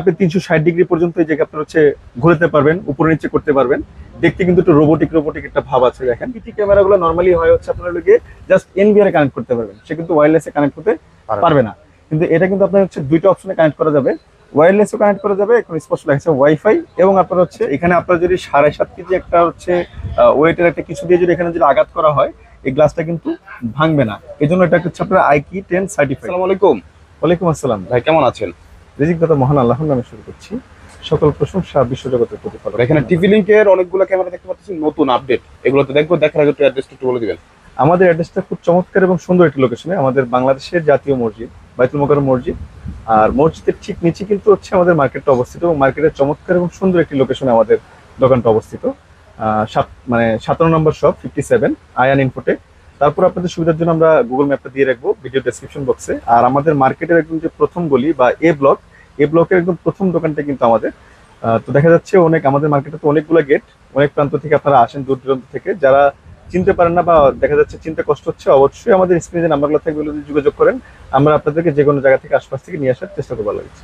আপনি তিনশো ষাট ডিগ্রি পর্যন্ত এই জায়গায় আপনার হচ্ছে ঘুরতে পারবেন উপরে নিচে করতে পারবেন। দেখতে কিন্তু একটু রোবোটিক রোবোটিক একটা ভাব আছে দেখেন। পিটি ক্যামেরাগুলো নর্মালি হয় হচ্ছে আপনার লোকে জাস্ট এনবিআর এ কানেক্ট করতে পারবেন। সে কিন্তু ওয়্যারলেসে কানেক্ট করতে পারবে না। কিন্তু এটা কিন্তু আপনার হচ্ছে দুইটা অপশনে কানেক্ট করা যাবে। ওয়্যারলেসও কানেক্ট করা যাবে এখন স্পষ্ট লাগছে ওয়াইফাই এবং আপনার হচ্ছে এখানে আপনার যদি সাড়ে সাত কেজি একটা হচ্ছে ওয়েটের একটা কিছু দিয়ে যদি এখানে যদি আঘাত করা হয় এই গ্লাসটা কিন্তু ভাঙবে না। এই জন্য এটা হচ্ছে আপনার আইকি টেন সার্টিফাইড আসসালামু আলাইকুম। ওয়ালাইকুম আসসালাম। ভাই কেমন আছেন? রিজিক দাদা মহান আল্লাহর নামে শুরু করছি। সকল প্রশংসা বিশ্বজগতের প্রতিফলন এখানে টিভি লিংকের অনেকগুলো ক্যামেরা দেখতে পাচ্ছি নতুন আপডেট এগুলোতে দেখব দেখার আগে অ্যাড্রেসটা একটু বলে দিবেন। আমাদের অ্যাড্রেসটা খুব চমৎকার এবং সুন্দর একটি লোকেশনে আমাদের বাংলাদেশের জাতীয় মসজিদ বাইতুল মোকাররম মসজিদ। আর মসজিদের ঠিক নিচে কিন্তু হচ্ছে আমাদের মার্কেটটা অবস্থিত এবং মার্কেটের চমৎকার এবং সুন্দর একটি লোকেশনে আমাদের দোকানটা অবস্থিত। সাত- মানে সতেরো নম্বর শপ ফিফটি সেভেন আয়ান ইনফোটে তারপর আপনাদের সুবিধার জন্য আমরা গুগল ম্যাপটা দিয়ে রাখব ভিডিও ডেসক্রিপশন বক্সে আর আমাদের মার্কেটের একদম যে প্রথম গলি বা এ ব্লক এ ব্লকের একদম প্রথম দোকানটা কিন্তু আমাদের। তো দেখা যাচ্ছে অনেক আমাদের মার্কেটে তো অনেকগুলো গেট অনেক প্রান্ত থেকে আপনারা আসেন দূর দূরান্ত থেকে। যারা চিনতে পারেন না বা দেখা যাচ্ছে চিনতে কষ্ট হচ্ছে অবশ্যই আমাদের স্ক্রিনে যে নাম্বারগুলো থাকবে যদি যোগাযোগ করেন। আমরা আপনাদেরকে যে কোনো জায়গা থেকে আশপাশ থেকে নিয়ে আসার চেষ্টা করব লাগছে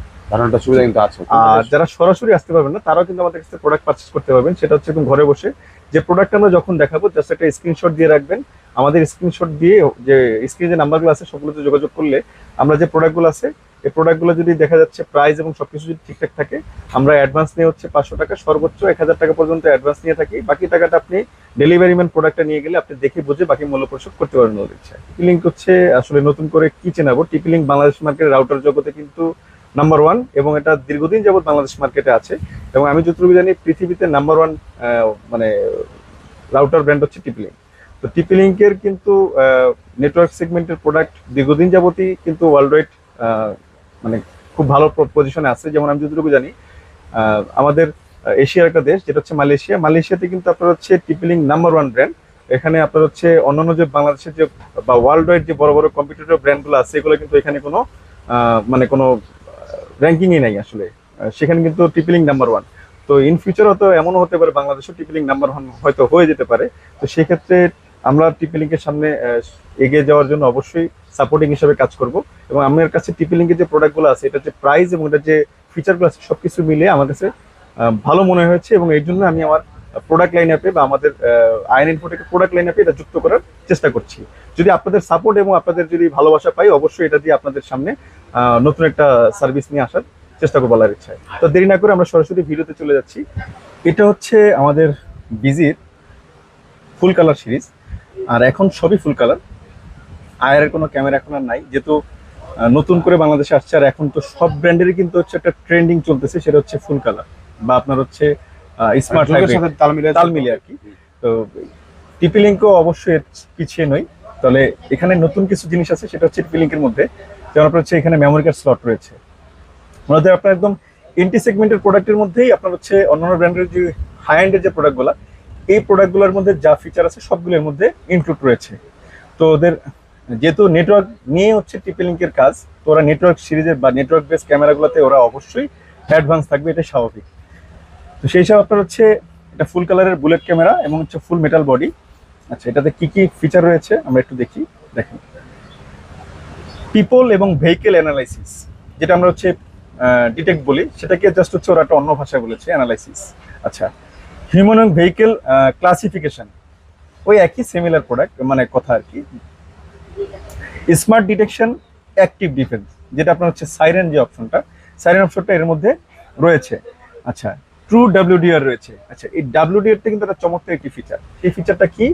সুবিধা কিন্তু আছে। আর যারা সরাসরি আসতে পারবেন না তারাও কিন্তু আমাদের কাছে প্রোডাক্ট পারচেস করতে পারবেন। সেটা হচ্ছে একদম ঘরে বসে যে প্রোডাক্ট আমরা যখন দেখাবো জাস্ট একটা স্ক্রিনশট দিয়ে রাখবেন। আমাদের স্ক্রিনশট দিয়ে যে স্ক্রিনে যে নাম্বারগুলো আছে, সবগুলোতে যোগাযোগ করলে আমরা যে প্রোডাক্টগুলো আছে, এই প্রোডাক্টগুলো যদি দেখা যাচ্ছে প্রাইস এবং সবকিছু যদি ঠিকঠাক থাকে, আমরা অ্যাডভান্স নিয়ে হচ্ছে পাঁচশো টাকা, সর্বোচ্চ এক হাজার টাকা পর্যন্ত অ্যাডভান্স নিয়ে থাকি। বাকি টাকাটা আপনি ডেলিভারি ম্যান প্রোডাক্টটা নিয়ে গেলে আপনি দেখে বুঝে বাকি মূল্য পরিশোধ করতে পারেন ওদের ইচ্ছায় টিপিলিঙ্ক হচ্ছে, আসলে নতুন করে কি চেনাবো? টিপিলিঙ্ক বাংলাদেশ মার্কেটের রাউটার জগতে কিন্তু নাম্বার ওয়ান এবং এটা দীর্ঘদিন যাবত বাংলাদেশ মার্কেটে আছে এবং আমি যতটুকু জানি পৃথিবীতে নাম্বার ওয়ান মানে রাউটার ব্র্যান্ড হচ্ছে টিপিলিঙ্ক তো টিপিলিঙ্কের কিন্তু নেটওয়ার্ক সেগমেন্টের প্রোডাক্ট দীর্ঘদিন যাবতই কিন্তু ওয়ার্ল্ড ওয়াইড মানে খুব ভালো পজিশনে আছে। যেমন আমি যতটুকু জানি আমাদের এশিয়ার একটা দেশ, যেটা হচ্ছে মালয়েশিয়া। মালয়েশিয়াতে কিন্তু আপনার হচ্ছে টিপিলিঙ্ক নাম্বার ওয়ান ব্র্যান্ড এখানে আপনার হচ্ছে অন্যান্য যে বাংলাদেশের যে বা ওয়ার্ল্ড ওয়াইড যে বড় বড় কম্পিউটার ব্র্যান্ডগুলো আছে, এগুলো কিন্তু এখানে কোনো মানে কোনো র্যাঙ্কিংই নাই আসলে। সেখানে কিন্তু ট্রিপলিং নাম্বার ওয়ান তো ইন ফিউচার হয়তো এমনও হতে পারে, বাংলাদেশও ট্রিপলিং নাম্বার ওয়ান হয়তো হয়ে যেতে পারে। তো সেক্ষেত্রে আমরা টিপিলিংকের সামনে এগিয়ে যাওয়ার জন্য অবশ্যই সাপোর্টিং হিসেবে কাজ করব। এবং আমার কাছে টিপিলিংকের যে প্রোডাক্টগুলো আছে, এটা যে প্রাইস এবং এটা যে ফিচারগুলো আছে সব কিছু মিলে আমার কাছে ভালো মনে হয়েছে এবং এই জন্য আমি আমার প্রোডাক্ট লাইন অ্যাপে বা আমাদের আইন ইনফোটেক প্রোডাক্ট লাইন অ্যাপে এটা যুক্ত করার চেষ্টা করছি। যদি আপনাদের সাপোর্ট এবং আপনাদের যদি ভালোবাসা পাই, অবশ্যই এটা দিয়ে আপনাদের সামনে নতুন একটা সার্ভিস নিয়ে আসার চেষ্টা করব বলার ইচ্ছায়। তো দেরি না করে আমরা সরাসরি ভিডিওতে চলে যাচ্ছি। এটা হচ্ছে আমাদের বিজির ফুল কালার সিরিজ আর এখন সবই ফুল কালার আয়ারের কোনো ক্যামেরা এখন আর নাই, যেহেতু নতুন করে বাংলাদেশে আসছে, আর এখন তো সব ব্র্যান্ডেরই কিন্তু হচ্ছে একটা ট্রেন্ডিং চলতেছে, সেটা হচ্ছে ফুল কালার বা আপনার হচ্ছে স্মার্ট যুগের সাথে তাল মিলিয়ে তাল মিলিয়ে আর কি। তো টিপি লিঙ্কও অবশ্যই পিছিয়ে নই। তাহলে এখানে নতুন কিছু জিনিস আছে সেটা হচ্ছে টিপি লিঙ্কের মধ্যে। যেমন আপনার হচ্ছে এখানে মেমোরি কার্ড স্লট রয়েছে। ওনাদের আপনার একদম এন্টি সেগমেন্টের প্রোডাক্টের মধ্যেই আপনার হচ্ছে অন্যান্য ব্র্যান্ডের যে হাই এন্ডের যে প্রোডাক্টগুলো এই প্রোডাক্টগুলোর মধ্যে যা ফিচার আছে সবগুলোর মধ্যে ইনক্লুড রয়েছে। তো ওদের যেহেতু নেটওয়ার্ক নিয়ে হচ্ছে টিপি লিঙ্কের কাজ তো ওরা নেটওয়ার্ক সিরিজের বা নেটওয়ার্ক বেস ক্যামেরাগুলোতে ওরা অবশ্যই অ্যাডভান্স থাকবে এটা স্বাভাবিক। তো সেই হিসাবে আপনার হচ্ছে এটা ফুল কালারের বুলেট ক্যামেরা এবং হচ্ছে ফুল মেটাল বডি আচ্ছা এটাতে কি কি ফিচার রয়েছে আমরা একটু দেখি, দেখেন। পিপল এবং ভেহিকেল অ্যানালাইসিস যেটা আমরা হচ্ছে ডিটেক্ট বলি, সেটাকে জাস্ট হচ্ছে ওরা একটা অন্য ভাষায় বলেছে অ্যানালাইসিস আচ্ছা হিউম্যান এবং ভেহিকেল ক্লাসিফিকেশন ওই একই সিমিলার প্রোডাক্ট মানে কথা আর কি। স্মার্ট ডিটেকশন অ্যাক্টিভ ডিফেন্স যেটা আপনার হচ্ছে সাইরেন যে অপশনটা সাইরেন অপশনটা এর মধ্যে রয়েছে। আচ্ছা ট্রু ডাব্লিউডিআর রয়েছে। আচ্ছা এই ডাব্লিউডিআর টা কিন্তু একটা চমৎকার একটি ফিচার এই ফিচারটা কি?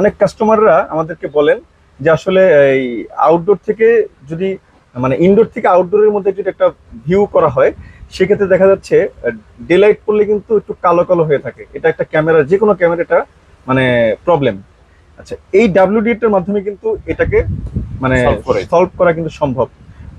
অনেক কাস্টমাররা আমাদেরকে বলেন যে আসলে এই আউটডোর থেকে যদি মানে ইনডোর থেকে আউটডোরের মধ্যে যদি একটা ভিউ করা হয় সেক্ষেত্রে দেখা যাচ্ছে ডে লাইট পড়লে কিন্তু একটু কালো কালো হয়ে থাকে। এটা একটা ক্যামেরা যে কোনো ক্যামেরাটা মানে প্রবলেম আচ্ছা এই ডাব্লিউডিআর মাধ্যমে কিন্তু এটাকে মানে সলভ করা কিন্তু সম্ভব।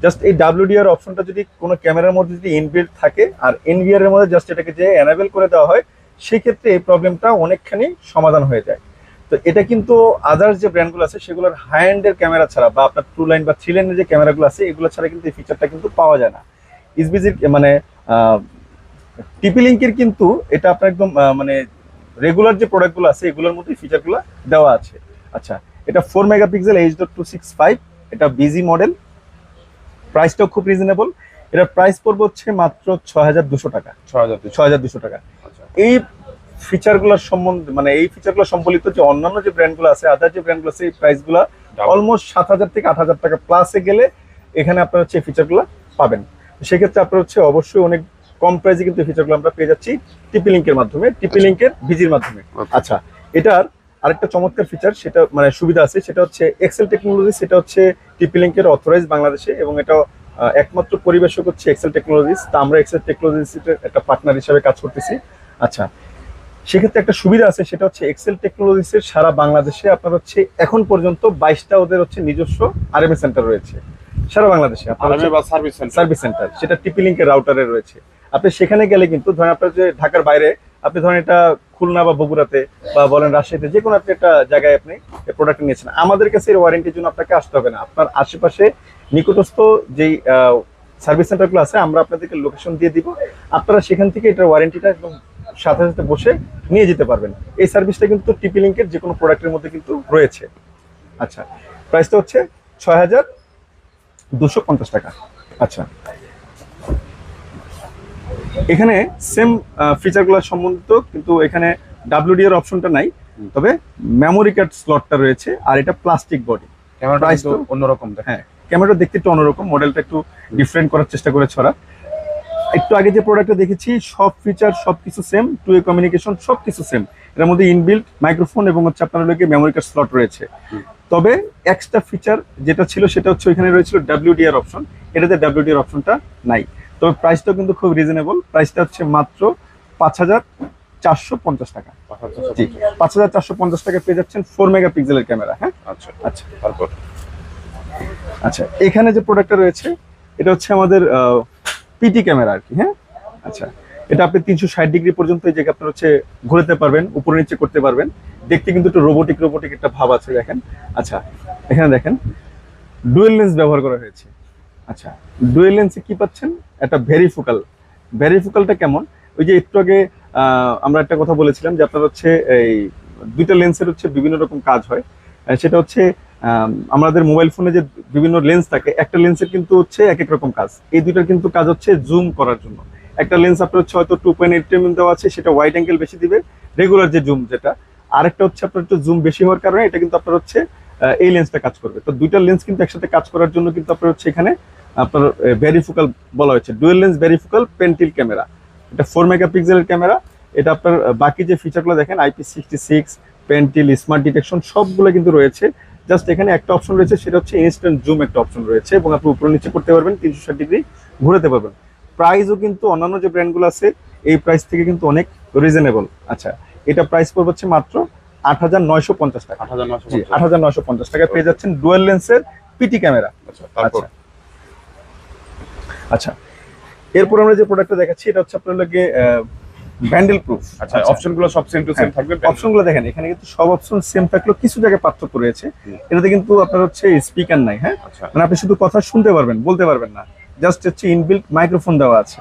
জাস্ট এই ডাব্লিউডিআর অপশনটা যদি কোনো ক্যামেরার মধ্যে যদি ইনবিল্ড থাকে, আর এনভিআর এর মধ্যে জাস্ট এটাকে যে এনাবেল করে দেওয়া হয়, সেক্ষেত্রে এই প্রবলেমটা অনেকখানি সমাধান হয়ে যায়। তো এটা কিন্তু আদার্স যে ব্র্যান্ডগুলো আছে, সেগুলোর হাই এন্ডের ক্যামেরা ছাড়া বা আপনার টু লাইন বা থ্রি লাইনের যে ক্যামেরাগুলো আছে, এগুলো ছাড়া কিন্তু এই ফিচারটা কিন্তু পাওয়া যায় না। ইসবিজির মানে টিপি লিঙ্কের কিন্তু এটা আপনার একদম মানে রেগুলার যে প্রোডাক্টগুলো আছে, এগুলোর মধ্যে ফিচারগুলো দেওয়া আছে। আচ্ছা এটা four megapixel H dot two six five এটা বিজি মডেল প্রাইসটাও খুব রিজনেবল এটার প্রাইস পড়বে হচ্ছে মাত্র ছয় হাজার দুশো টাকা। ছয় হাজার ছয় হাজার দুশো টাকা। আচ্ছা। এই ফিচারগুলোর সম্বন্ধে মানে এই ফিচারগুলো সম্বলিত যে অন্যান্য যে ব্র্যান্ডগুলো আছে আদার যে ব্র্যান্ডগুলো আছে এই প্রাইসগুলো অলমোস্ট সাত হাজার থেকে আট হাজার টাকা প্লাসে গেলে এখানে আপনার হচ্ছে এই ফিচারগুলো পাবেন। সেক্ষেত্রে আপনার হচ্ছে অবশ্যই অনেক কম প্রাইসে কিন্তু এই ফিচারগুলো আমরা পেয়ে যাচ্ছি টিপি লিঙ্কের মাধ্যমে টিপি লিঙ্কের ভিজির মাধ্যমে। আচ্ছা এটার আরেকটা চমৎকার ফিচার সেটা মানে সুবিধা আছে সেটা হচ্ছে এক্সেল টেকনোলজি সেটা হচ্ছে টিপি লিঙ্কের অথরাইজ বাংলাদেশে এবং এটা একমাত্র পরিবেশক হচ্ছে এক্সেল টেকনোলজিস তা আমরা এক্সেল টেকনোলজিসের একটা পার্টনার হিসাবে কাজ করতেছি। আচ্ছা সেক্ষেত্রে একটা সুবিধা আছে সেটা হচ্ছে এক্সেল টেকনোলজিসের সারা বাংলাদেশে আপনার হচ্ছে এখন পর্যন্ত বাইশটা ওদের হচ্ছে নিজস্ব আরএমএ সেন্টার রয়েছে। সারা বাংলাদেশে আরামে বা সার্ভিস সার্ভিস সেন্টার সেটা টিপি লিঙ্কের রাউটারে রয়েছে। আপনি সেখানে গেলে কিন্তু ধরেন আপনার যে ঢাকার বাইরে আপনি ধরেন এটা খুলনা বা বগুড়াতে বা বলেন রাজশাহীতে, যে কোনো আপনি একটা জায়গায় আপনি প্রোডাক্ট নিয়েছেন। আমাদের কাছে এর ওয়ারেন্টির জন্য আপনাকে আসতে হবে না। আপনার আশেপাশে নিকটস্থ যেই সার্ভিস সেন্টারগুলো আছে, আমরা আপনাদেরকে লোকেশন দিয়ে দিব। আপনারা সেখান থেকে এটার ওয়ারেন্টিটা একদম সাথে সাথে বসে নিয়ে যেতে পারবেন। এই সার্ভিসটা কিন্তু টিপি লিঙ্কের যে কোনো প্রোডাক্টের মধ্যে কিন্তু রয়েছে। আচ্ছা প্রাইসটা হচ্ছে ছয় হাজার দুশো পঞ্চাশ টাকা। আচ্ছা এখানে সেম ফিচারগুলো সম্বন্ধিত কিন্তু এখানে ডাব্লিউডি এর অপশনটা নাই। তবে মেমোরি কার্ড স্লটটা রয়েছে আর এটা প্লাস্টিক বডি ক্যামেরাটা অন্যরকম হ্যাঁ ক্যামেরাটা দেখতে একটু অন্যরকম মডেলটা একটু ডিফারেন্ট করার চেষ্টা করেছে ওরা একটু আগে যে প্রোডাক্টটা দেখেছি সব ফিচার সব কিছু সেম টু এ কমিউনিকেশন সব কিছু সেম এর মধ্যে ইনবিল্ট মাইক্রোফোন এবং হচ্ছে আপনার লোকে মেমোরি কার্ড স্লট রয়েছে। তবে এক্সট্রা ফিচার যেটা ছিল সেটা হচ্ছে ওইখানে রয়েছিল ডাব্লিউডি এর অপশন এটাতে ডাব্লিউডি এর অপশনটা নাই। তবে প্রাইসটাও কিন্তু খুব রিজনেবল প্রাইসটা হচ্ছে মাত্র পাঁচ হাজার চারশো পঞ্চাশ টাকা। জি পাঁচ হাজার চারশো পঞ্চাশ টাকা পেয়ে যাচ্ছেন ফোর মেগাপিক্সেলের ক্যামেরা হ্যাঁ? আচ্ছা আচ্ছা তারপর? আচ্ছা এখানে যে প্রোডাক্টটা রয়েছে এটা হচ্ছে আমাদের পিটি ক্যামেরা আর কি হ্যাঁ? আচ্ছা এটা আপনি তিনশো ষাট ডিগ্রি পর্যন্ত এই জায়গায় আপনার হচ্ছে ঘুরতে পারবেন উপরে নিচে করতে পারবেন। দেখতে কিন্তু একটু রোবোটিক রোবোটিক একটা ভাব আছে দেখেন। আচ্ছা এখানে দেখেন ডুয়েল লেন্স ব্যবহার করা হয়েছে। আচ্ছা ডুয়েল লেন্সে কি পাচ্ছেন? একটা ভেরিফোকাল ভেরিফোকালটা কেমন? ওই যে একটু আগে আমরা একটা কথা বলেছিলাম যে আপনার হচ্ছে এই দুইটা লেন্সের হচ্ছে বিভিন্ন রকম কাজ হয়। সেটা হচ্ছে আমাদের মোবাইল ফোনে যে বিভিন্ন লেন্স থাকে, একটা লেন্সের কিন্তু হচ্ছে এক এক রকম কাজ। এই দুইটার কিন্তু কাজ হচ্ছে জুম করার জন্য। একটা লেন্স আপনার হচ্ছে হয়তো টু পয়েন্ট এইট দেওয়া আছে, সেটা ওয়াইড অ্যাঙ্গেল বেশি দিবে। রেগুলার যে জুম যেটা, আরেকটা হচ্ছে আপনার একটু জুম বেশি হওয়ার কারণে এটা কিন্তু আপনার হচ্ছে এই লেন্সটা কাজ করবে। তো দুইটা লেন্স কিন্তু একসাথে কাজ করার জন্য কিন্তু আপনার হচ্ছে এখানে আপনার ভেরিফোকাল বলা হয়েছে। ডুয়েল লেন্স ভেরিফোকাল পেন্টিল ক্যামেরা এটা ফোর মেগাপিক্সেলের ক্যামেরা এটা আপনার বাকি যে ফিচারগুলো দেখেন IP sixty six পেন্টিল smart detection সবগুলো কিন্তু রয়েছে। জাস্ট এখানে একটা অপশন রয়েছে, সেটা হচ্ছে ইনস্ট্যান্ট জুম একটা অপশন রয়েছে এবং আপনি উপরে নিচে করতে পারবেন, তিনশো ষাট ডিগ্রি ঘুরাতে পারবেন। প্রাইসও কিন্তু অন্যান্য যে ব্র্যান্ডগুলো আছে, এই প্রাইস থেকে কিন্তু অনেক রিজনেবল আচ্ছা এটা প্রাইস পড়বে হচ্ছে মাত্র আট হাজার নয়শো পঞ্চাশ টাকা। আট হাজার নয়শো পঞ্চাশ। টাকা। পেয়ে যাচ্ছেন ডুয়েল লেন্সের পিটি ক্যামেরা। আচ্ছা আচ্ছা আচ্ছা। এরপর আমরা যে প্রোডাক্টটা দেখাচ্ছি এটা হচ্ছে আপনার লাগে ব্যান্ডেল প্রুফ আচ্ছা অপশনগুলো সব সেম টু সেম থাকবে অপশনগুলো দেখেন এখানে কিন্তু সব অপশন সেম থাকলেও কিছু জায়গায় পার্থক্য রয়েছে। এটাতে কিন্তু আপনার হচ্ছে স্পিকার নাই হ্যাঁ? আচ্ছা। মানে আপনি শুধু কথা শুনতে পারবেন বলতে পারবেন না। জাস্ট হচ্ছে ইনবিল্ট মাইক্রোফোন দেওয়া আছে।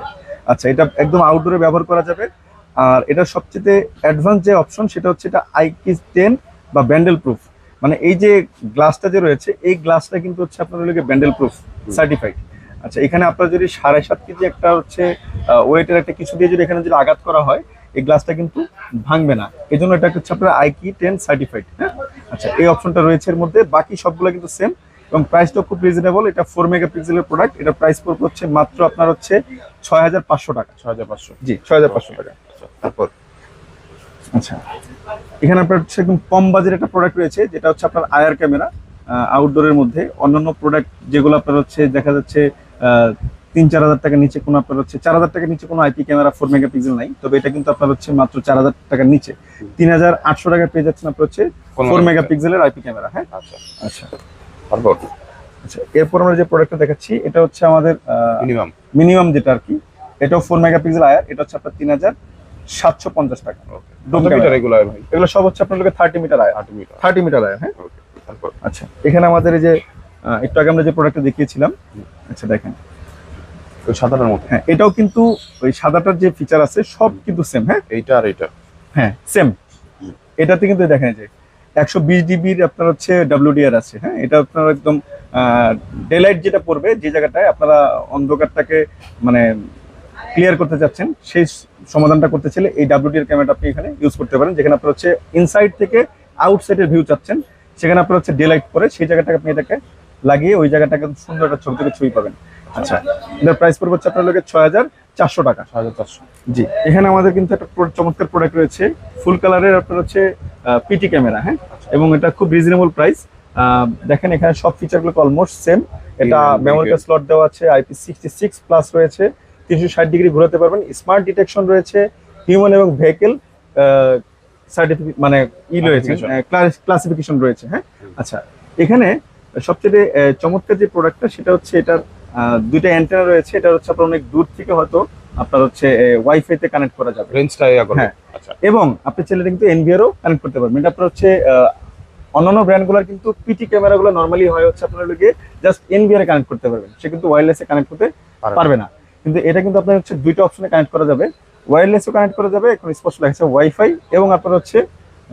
আচ্ছা এটা একদম আউটডোরে ব্যবহার করা যাবে। আর এটা সবচেয়ে অ্যাডভান্স যে অপশন সেটা হচ্ছে এটা আইকিস টেন বা ব্যান্ডেল প্রুফ মানে এই যে গ্লাসটা যে রয়েছে এই গ্লাসটা কিন্তু হচ্ছে আপনার লোকে ব্যান্ডেল প্রুফ সার্টিফাইড আচ্ছা এখানে আপনার যদি সাড়ে সাত কেজি একটা হচ্ছে ওয়েটের একটা কিছু দিয়ে যদি এখানে যদি আঘাত করা হয় এই গ্লাসটা কিন্তু ভাঙবে না। এই জন্য এটা হচ্ছে আপনার আইকি টেন সার্টিফাইড হ্যাঁ? আচ্ছা এই অপশনটা রয়েছে এর মধ্যে। বাকি সবগুলো কিন্তু সেম এবং প্রাইসটা খুব রিজনেবল এটা ফোর মেগাপিক্সেলের প্রোডাক্ট এটা প্রাইস পড়বে হচ্ছে মাত্র আপনার হচ্ছে ছয় হাজার পাঁচশো টাকা। ছয় হাজার পাঁচশো। জি ছয় হাজার পাঁচশো টাকা। তারপর? আচ্ছা। এখানে আপনার হচ্ছে একদম কম বাজেট একটা প্রোডাক্ট রয়েছে যেটা হচ্ছে আপনার আয়ার ক্যামেরা আউটডোরের মধ্যে। অন্যান্য প্রোডাক্ট যেগুলো আপনার হচ্ছে দেখা যাচ্ছে আহ, তিন চার হাজার টাকার নিচে কোনো আপনার হচ্ছে চার হাজার টাকার নিচে কোনো আইপি ক্যামেরা ফোর মেগাপিক্সেল নাই তবে এটা কিন্তু আপনার হচ্ছে মাত্র চার হাজার টাকার নিচে। তিন হাজার আটশো টাকা পেয়ে যাচ্ছেন আপনার হচ্ছে ফোর? মেগাপিক্সেলের আইপি ক্যামেরা হ্যাঁ? আচ্ছা। আচ্ছা। তারপর? আচ্ছা এরপর আমরা যে প্রোডাক্টটা দেখাচ্ছি এটা হচ্ছে আমাদের মিনিমাম মিনিমাম যেটা আর কি এটাও ফোর মেগাপিক্সেল আয়ার এটা হচ্ছে আপনার তিন হাজার সাতশো পঞ্চাশ টাকা। মিটার। এগুলো হয় ভাই? এগুলো সব হচ্ছে আপনার থার্টি মিটার আট মিটার। থার্টি মিটার আয়ার হ্যাঁ? আচ্ছা এখানে আমাদের এই যে একটু আগে আমরা যে প্রোডাক্টটা দেখিয়েছিলাম আচ্ছা দেখেন। ওই সাধারণ মতো? হ্যাঁ এটাও কিন্তু ওই সাদাটার যে ফিচার আছে সব কিন্তু সেম হ্যাঁ? এইটা আর এইটা? হ্যাঁ সেম এটাতে কিন্তু দেখেন যে একশো বিশ ডিবির আপনার হচ্ছে ডাব্লিউডিআর আছে হ্যাঁ? এটা আপনার একদম ডেলাইট যেটা পড়বে যে জায়গাটায় আপনারা অন্ধকারটাকে মানে ক্লিয়ার করতে চাচ্ছেন সেই সমাধানটা করতে চাইলে এই ডাব্লিউডি এর ক্যামেরাটা আপনি এখানে ইউজ করতে পারেন। যেখানে আপনার হচ্ছে ইনসাইড থেকে আউটসাইডের ভিউ চাচ্ছেন সেখানে আপনার হচ্ছে ডেলাইট করে সেই জায়গাটাকে আপনি এটাকে লাগিয়ে ওই জায়গাটাকে সুন্দর একটা ছবি থেকে ছবি পাবেন। আচ্ছা। এটার প্রাইস পড়বে হচ্ছে আপনার লোকের ছয় হাজার চারশো টাকা। ছয় হাজার চারশো। জি। এখানে আমাদের কিন্তু একটা চমৎকার প্রোডাক্ট রয়েছে ফুল কালারের আপনার হচ্ছে পিটি ক্যামেরা হ্যাঁ? এবং এটা খুব রিজনেবল প্রাইস দেখেন এখানে সব ফিচারগুলো অলমোস্ট সেম এটা মেমোরি very স্লট দেওয়া আছে আইপি সিক্সটি সিক্স প্লাস রয়েছে। তিনশো ষাট ডিগ্রি ঘোরাতে পারবেন। স্মার্ট ডিটেকশন রয়েছে হিউম্যান এবং ভেহিকেল সার্টিফিকেট মানে ই রয়েছে ক্লাসিফিকেশন রয়েছে হ্যাঁ? আচ্ছা এখানে সবচেয়ে চমৎকার যে প্রোডাক্টটা সেটা হচ্ছে এটার দুইটা অ্যান্টেনা রয়েছে। এটা হচ্ছে আপনার অনেক দূর থেকে হয়তো আপনার হচ্ছে ওয়াইফাই তে কানেক্ট করা যাবে। রেঞ্জটা হ্যাঁ। আচ্ছা। এবং আপনি চাইলে কিন্তু এনভিআরও কানেক্ট করতে পারবেন। এটা আপনার হচ্ছে অন্যান্য ব্র্যান্ডগুলোর কিন্তু পিটি ক্যামেরাগুলো নর্মালি হয় হচ্ছে আপনার লোকে জাস্ট এনভিআর কানেক্ট করতে পারবেন। সে কিন্তু ওয়্যারলেসে কানেক্ট করতে। পারবে না। কিন্তু এটা কিন্তু আপনার হচ্ছে দুইটা অপশনে কানেক্ট করা যাবে। ওয়্যারলেসও কানেক্ট করা যাবে এখন স্পষ্ট লাগছে ওয়াইফাই এবং আপনার হচ্ছে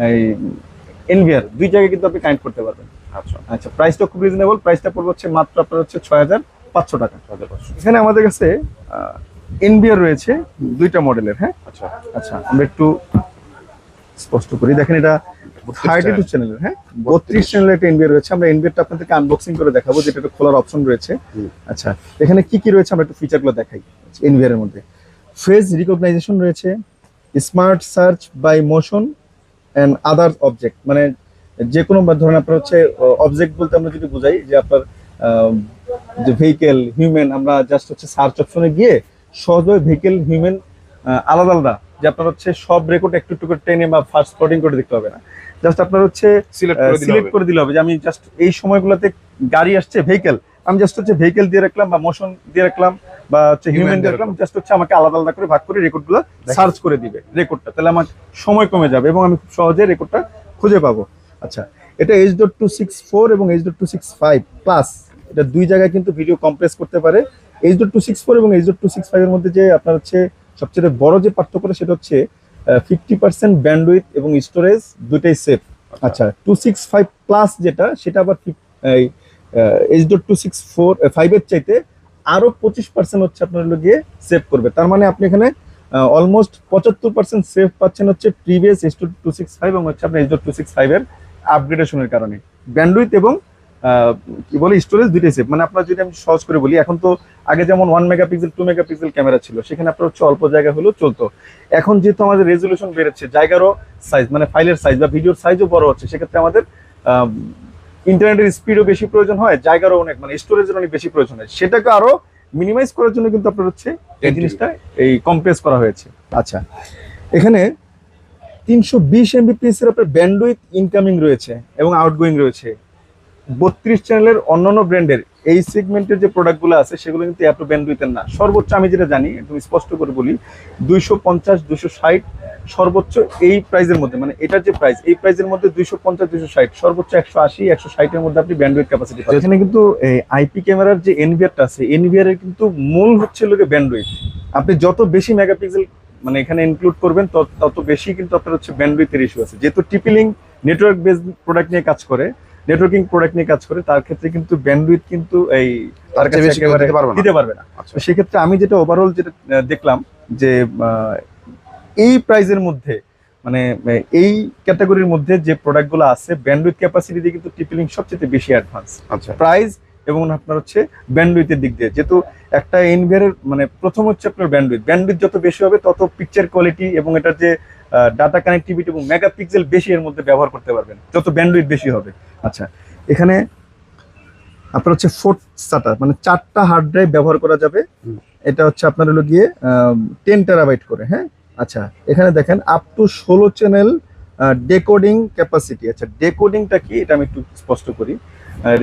এই এনভিআর দুই জায়গায় কিন্তু আপনি কানেক্ট করতে পারবেন। আচ্ছা। আচ্ছা প্রাইসটা খুব রিজনেবল প্রাইসটা পড়বে হচ্ছে মাত্র আপনার হচ্ছে ছয় হাজার পাঁচশো টাকা। এখানে আমাদের কাছে এনভিআর রয়েছে দুইটা মডেলের হ্যাঁ? আচ্ছা। আচ্ছা আমরা একটু স্পষ্ট করি। দেখেন এটা থার্টি টু চ্যানেলের হ্যাঁ? বত্রিশ। চ্যানেলের একটা এনবিআর রয়েছে। আমরা এনবিআরটা আপনাদেরকে আনবক্সিং করে দেখাবো যেটা একটা খোলার অপশন রয়েছে। আচ্ছা এখানে কি কি রয়েছে আমরা একটু ফিচারগুলো দেখাই এনবিআর এর মধ্যে। রিকগনাইজেশন রয়েছে smart search by motion and other object মানে যে কোনো ধরেন আপনার হচ্ছে অবজেক্ট বলতে আমরা যদি বুঝাই যে আপনার যে ভেহিকেল হিউম্যান আমরা জাস্ট হচ্ছে সার্চ অপশনে গিয়ে সহজভাবে ভেহিকেল হিউম্যান আলাদা আলাদা। যে আপনার হচ্ছে সব রেকর্ড একটু একটু করে টেনে বা ফার্স্ট স্পটিং করে দেখতে হবে না। জাস্ট আপনার হচ্ছে সিলেক্ট করে দিলে হবে। যে আমি জাস্ট এই সময়গুলোতে গাড়ি আসছে ভেহিকেল আমি জাস্ট হচ্ছে ভেহিকেল দিয়ে রাখলাম বা মোশন দিয়ে রাখলাম বা হচ্ছে হিউম্যান দিয়ে রাখলাম জাস্ট হচ্ছে আমাকে আলাদা আলাদা করে ভাগ করে রেকর্ডগুলো সার্চ করে দিবে রেকর্ডটা তাহলে আমার সময় কমে যাবে এবং আমি খুব সহজে রেকর্ডটা খুঁজে পাবো। আচ্ছা এটা H dot two six four এবং H dot two six five plus এটা দুই জায়গায় কিন্তু ভিডিও কম্প্রেস করতে পারে। H dot two six four এবং এইচ ডট টু সিক্স ফাইভের মধ্যে যে আপনার হচ্ছে সবচেয়ে বড় যে পার্থক্য সেটা হচ্ছে ফিফটি পার্সেন্ট ব্যান্ডউইথ এবং স্টোরেজ দুটাই সেফ আচ্ছা। টু সিক্স ফাইভ প্লাস যেটা সেটা আবার H dot two six four ফাইভের চাইতে আরও পঁচিশ পার্সেন্ট হচ্ছে আপনার গিয়ে সেভ করবে। তার মানে আপনি এখানে অলমোস্ট পঁচাত্তর পার্সেন্ট সেভ পাচ্ছেন হচ্ছে previous H two six five এবং হচ্ছে আপনার এইচ টু সিক্স ফাইভের আপগ্রেডেশনের কারণে। ব্যান্ডউইথ এবং কি বলে স্টোরেজ দুইটাই সেভ মানে আপনার যদি আমি সহজ করে বলি এখন তো আগে যেমন one megapixel two megapixel camera ছিল সেখানে আপনার হচ্ছে অল্প জায়গা হলেও চলতো। এখন যেহেতু আমাদের রেজলিউশন বেড়েছে জায়গারও সাইজ মানে ফাইলের সাইজ বা ভিডিওর সাইজও বড় হচ্ছে সেক্ষেত্রে আমাদের ইন্টারনেটের স্পিডও বেশি প্রয়োজন হয় জায়গারও অনেক মানে স্টোরেজের অনেক বেশি প্রয়োজন হয়। সেটাকে আরও মিনিমাইজ করার জন্য কিন্তু আপনার হচ্ছে এই জিনিসটা এই কম্প্রেস করা হয়েছে। আচ্ছা এখানে তিনশো বিশ এমবিপিএস এর আপনার ব্যান্ডউইথ ইনকামিং রয়েছে এবং আউটগোয়িং রয়েছে। বত্রিশ চ্যানেলের অন্যান্য ব্র্যান্ডের এই সেগমেন্টের যে প্রোডাক্টগুলো আছে, সেগুলো কিন্তু এত ব্যান্ডউইথের না। সর্বোচ্চ আমি যেটা জানি একদম স্পষ্ট করে বলি, দুইশো পঞ্চাশ সর্বোচ্চ এই প্রাইজের মধ্যে মানে এটার যে প্রাইস এই প্রাইজের মধ্যে দুইশো পঞ্চাশ দুশো ষাট, সর্বোচ্চ একশো আশি, একশো ষাটের মধ্যে আপনি ব্যান্ডউইথ ক্যাপাসিটি এখানে কিন্তু আইপি ক্যামেরার যে এনভিআরটা আছে এনভিআর এর কিন্তু মূল হচ্ছে লোকে ব্যান্ডউইথ আপনি যত বেশি মেগাপিক্সেল মানে এখানে ইনক্লুড করবেন, তত বেশি কিন্তু আপনার হচ্ছে ব্যান্ডউইথের ইস্যু আছে। যেহেতু টিপিলিং নেটওয়ার্ক বেস প্রোডাক্ট নিয়ে কাজ করে নেটওয়ার্কিং প্রোডাক্ট নিয়ে কাজ করে তার ক্ষেত্রে কিন্তু ব্যান্ডউইথ কিন্তু এই তার কাছে দিতে পারবে না। দিতে পারবে না। আচ্ছা। সেক্ষেত্রে আমি যেটা ওভারঅল যেটা দেখলাম যে এই প্রাইজের মধ্যে মানে এই ক্যাটাগরির মধ্যে যে প্রোডাক্টগুলো আছে ব্যান্ডউইথ ক্যাপাসিটি দিয়ে কিন্তু টিপিলিং সবচেয়ে বেশি অ্যাডভান্স আচ্ছা। প্রাইস এবং আপনার হচ্ছে ব্যান্ডউইথের দিক দিয়ে। যেহেতু একটা এনভিআরের মানে প্রথম হচ্ছে আপনার ব্যান্ডউইথ ব্যান্ডউইথ যত বেশি হবে তত পিকচার কোয়ালিটি এবং এটার যে ডাটা কানেক্টিভিটি এবং মেগাপিক্সেল বেশি এর মধ্যে ব্যবহার করতে পারবেন যত ব্যান্ডউইথ বেশি হবে। আচ্ছা এখানে আপনার হচ্ছে ফোর্থ স্টার্টার মানে চারটা হার্ড ড্রাইভ ব্যবহার করা যাবে। এটা হচ্ছে আপনার হলো গিয়ে টেন টেরাবাইট করে হ্যাঁ? আচ্ছা এখানে দেখেন আপ টু ষোলো চ্যানেল ডেকোডিং ক্যাপাসিটি আচ্ছা ডেকোডিংটা কি? এটা আমি একটু স্পষ্ট করি।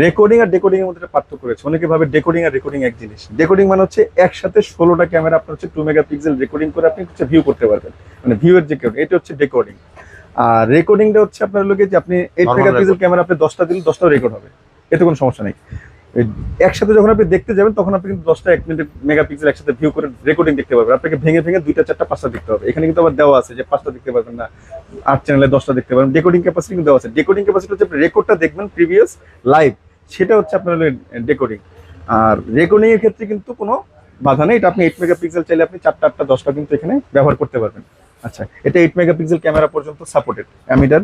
রেকর্ডিং আর ডেকোডিং এর মধ্যে পার্থক্য রয়েছে। অনেকে ভাবে ডেকোডিং আর রেকর্ডিং এক জিনিস। ডেকোডিং মানে হচ্ছে একসাথে ষোলোটা ক্যামেরা আপনার হচ্ছে টু মেগাপিক্সেল রেকর্ডিং করে আপনি হচ্ছে ভিউ করতে পারবেন। মানে ভিউ এর যে কেউ এটা হচ্ছে ডেকোডিং আর রেকর্ডিংটা হচ্ছে আপনার লোকে যে আপনি এইট মেগাপিক্সেল ক্যামেরা আপনি দশটা দিলে দশটাও রেকর্ড হবে। এতে কোনো সমস্যা নেই। একসাথে যখন আপনি দেখতে যাবেন, তখন আপনি কিন্তু দশটা এক মিনিট মেগাপিক্সেল একসাথে ভিউ করে রেকর্ডিং দেখতে পারবেন। আপনাকে ভেঙে ভেঙে দুইটা, চারটা, পাঁচটা দেখতে হবে। এখানে কিন্তু আবার দেওয়া আছে যে পাঁচটা দেখতে পারবেন না, আট চ্যানেলে দশটা দেখতে পারবেন। ডেকোডিং ক্যাপাসিটি কিন্তু দেওয়া আছে। ডেকোডিং ক্যাপাসিটি হচ্ছে আপনি রেকর্ডটা দেখবেন প্রিভিয়াস লাইভ সেটা হচ্ছে আপনার ডেকোডিং আর রেকর্ডিং এর ক্ষেত্রে কিন্তু কোনো বাধা নেই। এটা আপনি এইট মেগাপিক্সেল চাইলে আপনি চারটা, আটটা, দশটা কিন্তু এখানে ব্যবহার করতে পারবেন। আচ্ছা এটা এইট মেগাপিক্সেল ক্যামেরা পর্যন্ত সাপোর্টেড আমি এটার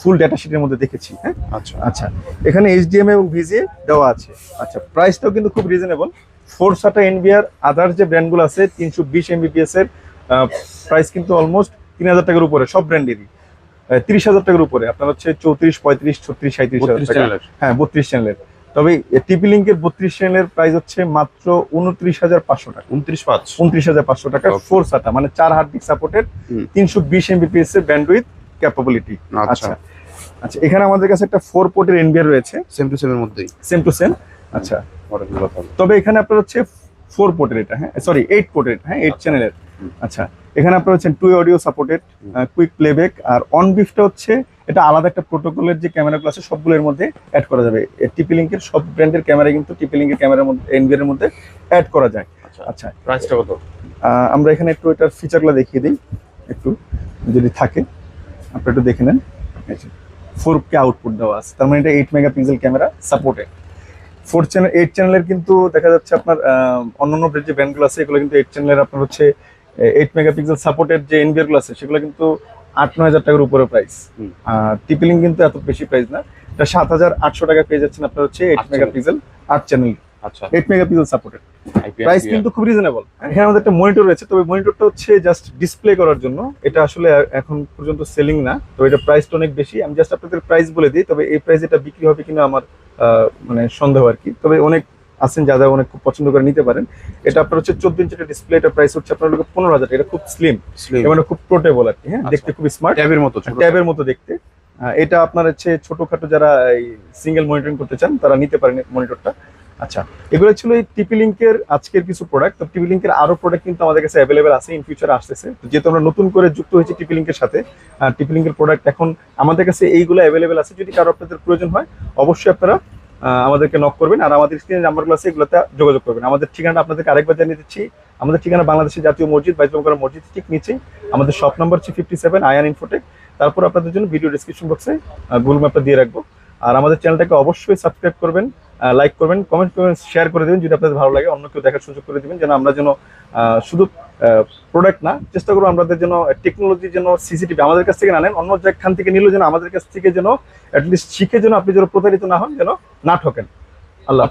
ফুল ডেটা শিটের মধ্যে দেখেছি হ্যাঁ? আচ্ছা। আচ্ছা এখানে এইচডিএম এবং ভিজিএ দেওয়া আছে। আচ্ছা প্রাইসটাও কিন্তু খুব রিজনেবল ফোর সাটা এনবিআর আদার যে ব্র্যান্ডগুলো আছে তিনশো বিশ এমবিপিএস এর প্রাইস কিন্তু অলমোস্ট তিন হাজার টাকার উপরে সব ব্র্যান্ডেরই তিরিশ হাজার টাকার উপরে আপনার হচ্ছে চৌত্রিশ পঁয়ত্রিশ ছত্রিশ সাঁত্রিশ হাজার টাকা। হ্যাঁ বত্রিশ চ্যানেলের তবে টিপি লিঙ্কের বত্রিশ চ্যানেলের প্রাইস হচ্ছে মাত্র উনত্রিশ হাজার পাঁচশো টাকা। উনত্রিশ পাঁচ। উনত্রিশ হাজার পাঁচশো টাকা ফোর সাটা মানে চার হার্ড ডিস্ক সাপোর্টেড তিনশো বিশ এমবিপিএস এর ব্যান্ডউইথ ক্যাপাবিলিটি আচ্ছা। আচ্ছা। আচ্ছা এখানে আমাদের কাছে একটা ফোর পোর্টের এনবিআর রয়েছে। সেম টু সেমের মধ্যেই। সেম টু সেম আচ্ছা। তবে এখানে আপনার হচ্ছে ফোর পোর্টের এটা হ্যাঁ সরি এইট পোর্টের হ্যাঁ এইট আচ্ছা। চ্যানেলের আচ্ছা এখানে আপনার হচ্ছেন two audio supported. Quick playback R on বিফটা হচ্ছে এটা আলাদা একটা প্রোটোকলের যে ক্যামেরাগুলো আছে সবগুলোর মধ্যে অ্যাড করা যাবে। টিপি লিঙ্কের সব ব্র্যান্ডের ক্যামেরা কিন্তু টিপি লিঙ্কের ক্যামেরার মধ্যে এনবিআর মধ্যে অ্যাড করা যায়। আচ্ছা আচ্ছা। প্রাইসটা কত? আমরা এখানে একটু এটার ফিচারগুলো দেখিয়ে দিই একটু যদি থাকে আপনি একটু দেখে নেন। ফোর কে আউটপুট দেওয়া আছে তার মানে এটা eight megapixel camera supported four channel eight চ্যানেলের কিন্তু দেখা যাচ্ছে আপনার অন্যান্য যে ব্যান্ডগুলো আছে এগুলো কিন্তু এইট চ্যানেলের আপনার হচ্ছে এইট মেগাপিক্সেল সাপোর্টেড যে এনবিআরগুলো আছে সেগুলো কিন্তু আট নয় হাজার টাকার উপরে প্রাইস আর টিপিলিং কিন্তু এত বেশি প্রাইস না। এটা সাত হাজার আটশো টাকা পেয়ে যাচ্ছেন আপনার হচ্ছে এইট মেগাপিক্সেল আট চ্যানেল আচ্ছা। এইট মেগাপিক্সেল সাপোর্টেড প্রাইস কিন্তু খুব রিজনেবল এখানে আমাদের একটা মনিটর রয়েছে তবে মনিটরটা হচ্ছে জাস্ট ডিসপ্লে করার জন্য। এটা আসলে এখন পর্যন্ত সেলিং না তো এটা প্রাইসটা অনেক বেশি। আমি জাস্ট আপনাদের প্রাইস বলে দিই তবে এই প্রাইস এটা বিক্রি হবে কিনা আমার মানে সন্দেহ আর কি। তবে অনেক আছেন যারা অনেক খুব পছন্দ করে নিতে পারেন। এটা আপনার হচ্ছে চোদ্দ ইঞ্চের ডিসপ্লে এটা প্রাইস হচ্ছে আপনার পনেরো হাজার এটা খুব স্লিম মানে খুব প্রোটেবল আর কি হ্যাঁ? আচ্ছা। দেখতে খুব স্মার্ট ট্যাবের মতো ট্যাবের মতো দেখতে। এটা আপনার হচ্ছে ছোটখাটো যারা সিঙ্গেল মনিটরিং করতে চান তারা নিতে পারেন মনিটরটা আচ্ছা এগুলো ছিল এই টিপি লিঙ্কের আজকের কিছু প্রোডাক্ট তো টিপি লিঙ্কের আরও প্রোডাক্ট কিন্তু আমাদের কাছে অ্যাভেলেবেল আছে ইন ফিউচার আসতেছে। তো যেহেতু আমরা নতুন করে যুক্ত হয়েছি টিপি লিঙ্কের সাথে টিপি লিঙ্কের প্রোডাক্ট এখন আমাদের কাছে এইগুলো অ্যাভেলেবেল আছে। যদি কারও আপনাদের প্রয়োজন হয়, অবশ্যই আপনারা আমাদেরকে নক করবেন। আর আমাদের স্ক্রিনে নাম্বারগুলো আছে, এগুলোতে যোগাযোগ করবেন। আমাদের ঠিকানা আপনাদেরকে আরেকবার জানিয়ে দিচ্ছি। আমাদের ঠিকানা বাংলাদেশের জাতীয় মসজিদ, বাইতুল মসজিদ, ঠিক নিচে আমাদের শপ নাম্বার হচ্ছে ফিফটি সেভেন আয়ান ইনফোটেক তারপর আপনাদের জন্য ভিডিও ডিসক্রিপশন বক্সে গুগল ম্যাপটা দিয়ে রাখব। আর আমাদের চ্যানেলটাকে অবশ্যই সাবস্ক্রাইব করবেন। লাইক করবেন কমেন্ট করবেন শেয়ার করে দেবেন যদি আপনাদের ভালো লাগে, অন্য কেউ দেখার সুযোগ করে দেবেন, যেন আমরা যেন শুধু প্রোডাক্ট না, চেষ্টা করব আমাদের যেন টেকনোলজি যেন সিসিটিভি আমাদের কাছ থেকে না নেন, অন্য যেখান থেকে নিলেও যেন আমাদের কাছ থেকে যেন অ্যাটলিস্ট শিখে যেন আপনি যেন প্রতারিত না হন, যেন না ঠকেন আল্লাহ।